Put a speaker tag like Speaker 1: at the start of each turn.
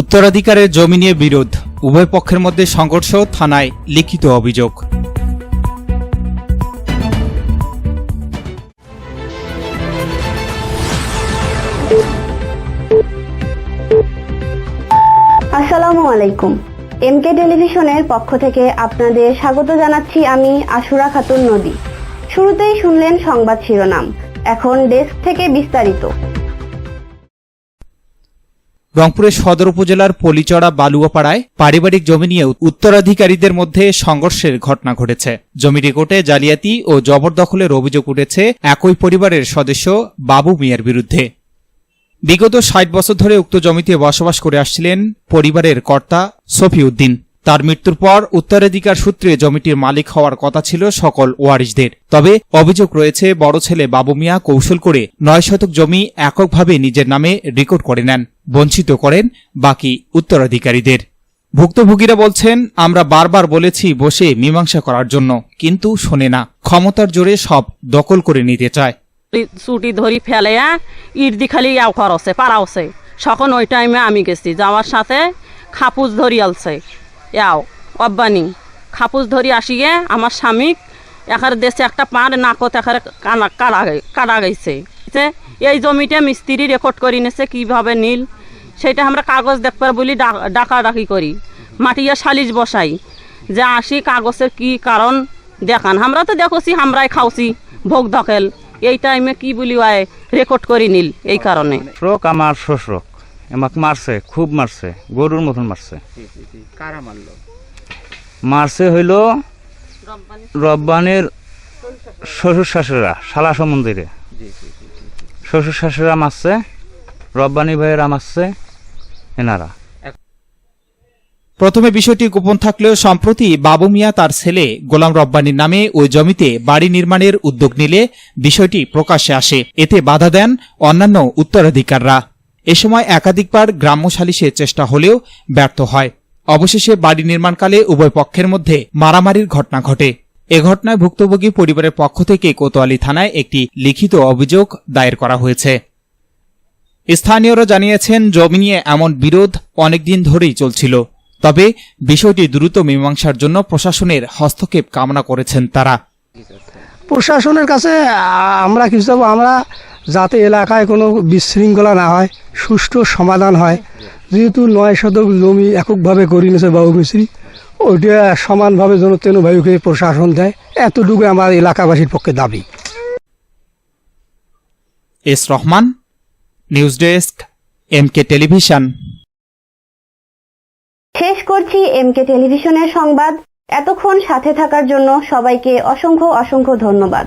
Speaker 1: উত্তরাধিকারের জমি নিয়ে বিরোধ। উভয় পক্ষের মধ্যে সংঘর্ষ থানায় লিখিত অভিযোগ।
Speaker 2: আসসালামু আলাইকুম। এমকে টেলিভিশনের পক্ষ থেকে আপনাদের স্বাগত জানাচ্ছি আমি আশুরা খাতুন নদী। শুরুতেই শুনলেন সংবাদ শিরোনাম। এখন ডেস্ক থেকে বিস্তারিত।
Speaker 1: রংপুরের সদর উপজেলার পলিচড়া বালুয়াপাড়ায় পারিবারিক জমি নিয়ে উত্তরাধিকারীদের মধ্যে সংঘর্ষের ঘটনা ঘটেছে। জমি রেকর্ডে জালিয়াতি ও জবরদখলের অভিযোগ উঠেছে একই পরিবারের সদস্য বাবু মিয়ার বিরুদ্ধে। বিগত ষাট বছর ধরে উক্ত জমিতে বসবাস করে আসছিলেন পরিবারের কর্তা সফিউদ্দিন তার মৃত্যুর পর উত্তরাধিকার সূত্রে জমিটির মালিক হওয়ার কথা ছিল সকল ওয়ারিশদের। তবে অভিযোগ রয়েছে, বড় ছেলে বাবু মিয়া কৌশল করে নয় শতক জমি এককভাবে নিজের নামে রেকর্ড করে নেন, বঞ্চিত করেন বাকি উত্তরাধিকারীদের। ভুক্তভোগীরা বলছেন, আমরা বারবার বলেছি বসে মীমাংসা করার জন্য, কিন্তু শোনে না, ক্ষমতার জোরে সব দখল করে নিতে চায়।
Speaker 3: চুটি ধরি ফেলে ইট দি খালি ইয়াও খরছে পারাওছে সখন ওই টাইমে আমি গেছি, যাওয়ার সাথে খাপুজ ধরি আলছে। ইয়াও, অব্বানি। খাপুজ ধরি আসিয়ে আমার স্বামী এখানে দেশে একটা পান নাকত এখানে কানা গে- কাটা গেছে। এই জমিটা মিস্ত্রি রেকর্ড করে নিছে, কীভাবে নীল? সেটা আমরা কাগজ দেখবার বলি ডা- ডাকাডাকি করি। মাটিয়া সালিশ বসাই। যে আসি কাগজের কি কারণ দেখান। আমরা তো দেখছি, আমরাই খাওছি ভোগ ধকেল। এই টাইমে কি বলি রেকর্ড করে নীল এই কারণে।
Speaker 4: আমার শ্বশ্রক আমাকে মারছে খুব মারছে গরুর মতন মারছে। মারছে হইল রব্বানের শ্বশুর শাশুড়া শালা সমন্দিরে শ্বশুর শাশুড়া মারছে রব্বানি ভাইয়েরা মারছে এনারা।
Speaker 1: প্রথমে বিষয়টি গোপন থাকলেও সম্প্রতি বাবু মিয়া তার ছেলে গোলাম রব্বানির নামে ওই জমিতে বাড়ি নির্মাণের উদ্যোগ নিলে বিষয়টি প্রকাশ্যে আসে। এতে বাধা দেন অন্যান্য উত্তরাধিকাররা। এ সময় একাধিকবার গ্রাম্য সালিসের চেষ্টা হলেও ব্যর্থ হয়। অবশেষে বাড়ি নির্মাণকালে উভয় পক্ষের মধ্যে মারামারির ঘটনা ঘটে। এ ঘটনায় ভুক্তভোগী পরিবারের পক্ষ থেকে কোতোয়ালি থানায় একটি লিখিত অভিযোগ দায়ের করা হয়েছে। স্থানীয়রা জানিয়েছেন, জমি নিয়ে এমন বিরোধ অনেকদিন ধরেই চলছিল। তবে বিষয়টি দ্রুত মীমাংসার জন্য প্রশাসনের হস্তক্ষেপ কামনা করেছেন তারা।
Speaker 5: প্রশাসনের কাছে আমরা কিছু, আমরা যাতে এলাকায় কোনো বিশৃঙ্খলা না হয় সুষ্ঠু সমাধান হয়। যেহেতু নয় শতক জমি এককভাবে করে নিয়েছে বাবু মিস্ত্রি ওইটা সমানভাবে যেন তেন ভাইকে প্রশাসন দেয়। এতটুকু আমার এলাকাবাসীর পক্ষে দাবি।
Speaker 1: S Rahman news desk M K television.
Speaker 2: শেষ করছি এম কে টেলিভিশনের সংবাদ। এতক্ষণ সাথে থাকার জন্য সবাইকে অসংখ্য অসংখ্য ধন্যবাদ।